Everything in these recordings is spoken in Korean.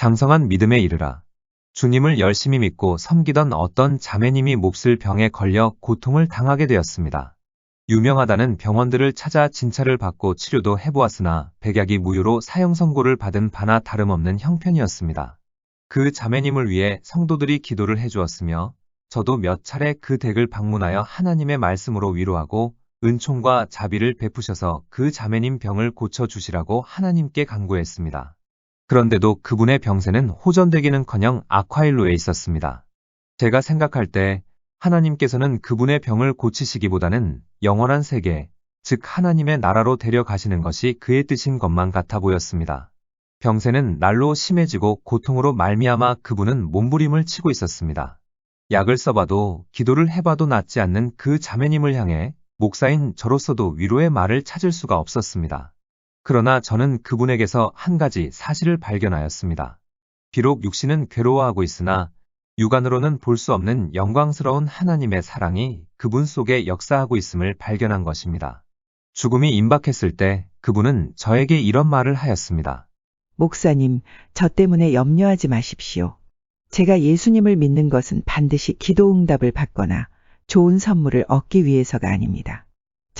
장성한 믿음에 이르라. 주님을 열심히 믿고 섬기던 어떤 자매님이 몹쓸 병에 걸려 고통을 당하게 되었습니다. 유명하다는 병원들을 찾아 진찰을 받고 치료도 해보았으나 백약이 무효로 사형 선고를 받은 바나 다름없는 형편이었습니다. 그 자매님을 위해 성도들이 기도를 해주었으며 저도 몇 차례 그 댁을 방문하여 하나님의 말씀으로 위로하고 은총과 자비를 베푸셔서 그 자매님 병을 고쳐주시라고 하나님께 간구했습니다. 그런데도 그분의 병세는 호전되기는커녕 악화일로에 있었습니다. 제가 생각할 때 하나님께서는 그분의 병을 고치시기보다는 영원한 세계, 즉 하나님의 나라로 데려가시는 것이 그의 뜻인 것만 같아 보였습니다. 병세는 날로 심해지고 고통으로 말미암아 그분은 몸부림을 치고 있었습니다. 약을 써봐도 기도를 해봐도 낫지 않는 그 자매님을 향해 목사인 저로서도 위로의 말을 찾을 수가 없었습니다. 그러나 저는 그분에게서 한 가지 사실을 발견하였습니다. 비록 육신은 괴로워하고 있으나 육안으로는 볼 수 없는 영광스러운 하나님의 사랑이 그분 속에 역사하고 있음을 발견한 것입니다. 죽음이 임박했을 때 그분은 저에게 이런 말을 하였습니다. 목사님, 저 때문에 염려하지 마십시오. 제가 예수님을 믿는 것은 반드시 기도 응답을 받거나 좋은 선물을 얻기 위해서가 아닙니다.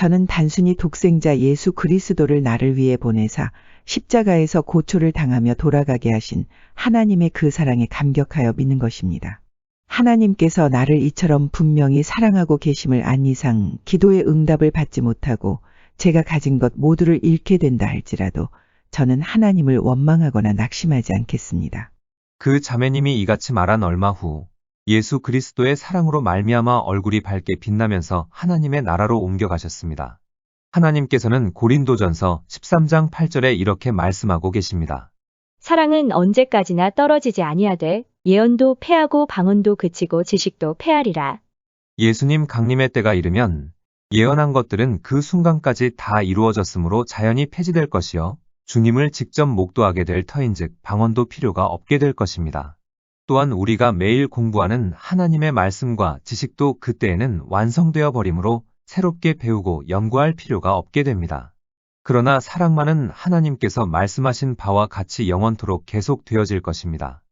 저는 단순히 독생자 예수 그리스도를 나를 위해 보내사 십자가에서 고초를 당하며 돌아가게 하신 하나님의 그 사랑에 감격하여 믿는 것입니다. 하나님께서 나를 이처럼 분명히 사랑하고 계심을 안 이상 기도의 응답을 받지 못하고 제가 가진 것 모두를 잃게 된다 할지라도 저는 하나님을 원망하거나 낙심하지 않겠습니다. 그 자매님이 이같이 말한 얼마 후 예수 그리스도의 사랑으로 말미암아 얼굴이 밝게 빛나면서 하나님의 나라로 옮겨가셨습니다. 하나님께서는 고린도전서 13장 8절에 이렇게 말씀하고 계십니다. 사랑은 언제까지나 떨어지지 아니하되 예언도 패하고 방언도 그치고 지식도 패하리라. 예수님 강림의 때가 이르면 예언한 것들은 그 순간까지 다 이루어졌으므로 자연히 폐지될 것이요. 주님을 직접 목도하게 될 터인즉 방언도 필요가 없게 될 것입니다. 또한 우리가 매일 공부하는 하나님의 말씀과 지식도 그때에는 완성되어 버리므로 새롭게 배우고 연구할 필요가 없게 됩니다. 그러나 사랑만은 하나님께서 말씀하신 바와 같이 영원토록 계속 되어질 것입니다.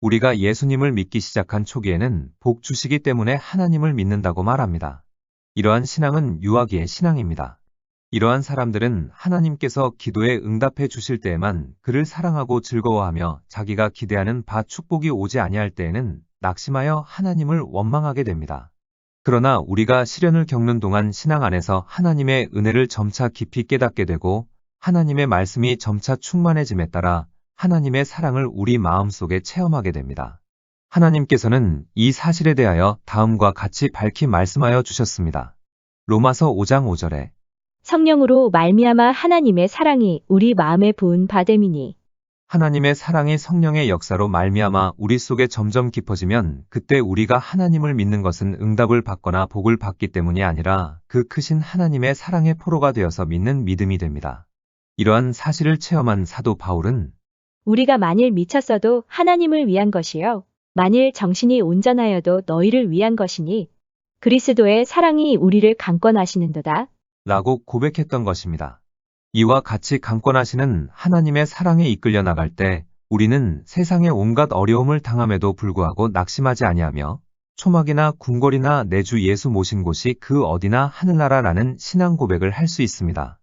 우리가 예수님을 믿기 시작한 초기에는 복 주시기 때문에 하나님을 믿는다고 말합니다. 이러한 신앙은 유아기의 신앙입니다. 이러한 사람들은 하나님께서 기도에 응답해 주실 때에만 그를 사랑하고 즐거워하며 자기가 기대하는 바 축복이 오지 아니할 때에는 낙심하여 하나님을 원망하게 됩니다. 그러나 우리가 시련을 겪는 동안 신앙 안에서 하나님의 은혜를 점차 깊이 깨닫게 되고 하나님의 말씀이 점차 충만해짐에 따라 하나님의 사랑을 우리 마음속에 체험하게 됩니다. 하나님께서는 이 사실에 대하여 다음과 같이 밝히 말씀하여 주셨습니다. 로마서 5장 5절에 성령으로 말미암아 하나님의 사랑이 우리 마음에 부은 바됨이니 하나님의 사랑이 성령의 역사로 말미암아 우리 속에 점점 깊어지면 그때 우리가 하나님을 믿는 것은 응답을 받거나 복을 받기 때문이 아니라 그 크신 하나님의 사랑의 포로가 되어서 믿는 믿음이 됩니다. 이러한 사실을 체험한 사도 바울은 우리가 만일 미쳤어도 하나님을 위한 것이요 만일 정신이 온전하여도 너희를 위한 것이니 그리스도의 사랑이 우리를 강권하시는도다. 라고 고백했던 것입니다. 이와 같이 강권하시는 하나님의 사랑에 이끌려 나갈 때 우리는 세상의 온갖 어려움을 당함에도 불구하고 낙심하지 아니하며 초막이나 궁궐이나 내주 예수 모신 곳이 그 어디나 하늘나라라는 신앙 고백을 할 수 있습니다.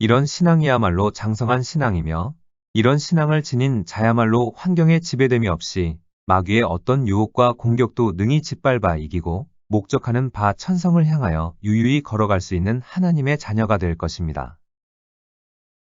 이런 신앙이야말로 장성한 신앙이며 이런 신앙을 지닌 자야말로 환경의 지배됨이 없이 마귀의 어떤 유혹과 공격도 능히 짓밟아 이기고 목적하는 바 천성을 향하여 유유히 걸어갈 수 있는 하나님의 자녀가 될 것입니다.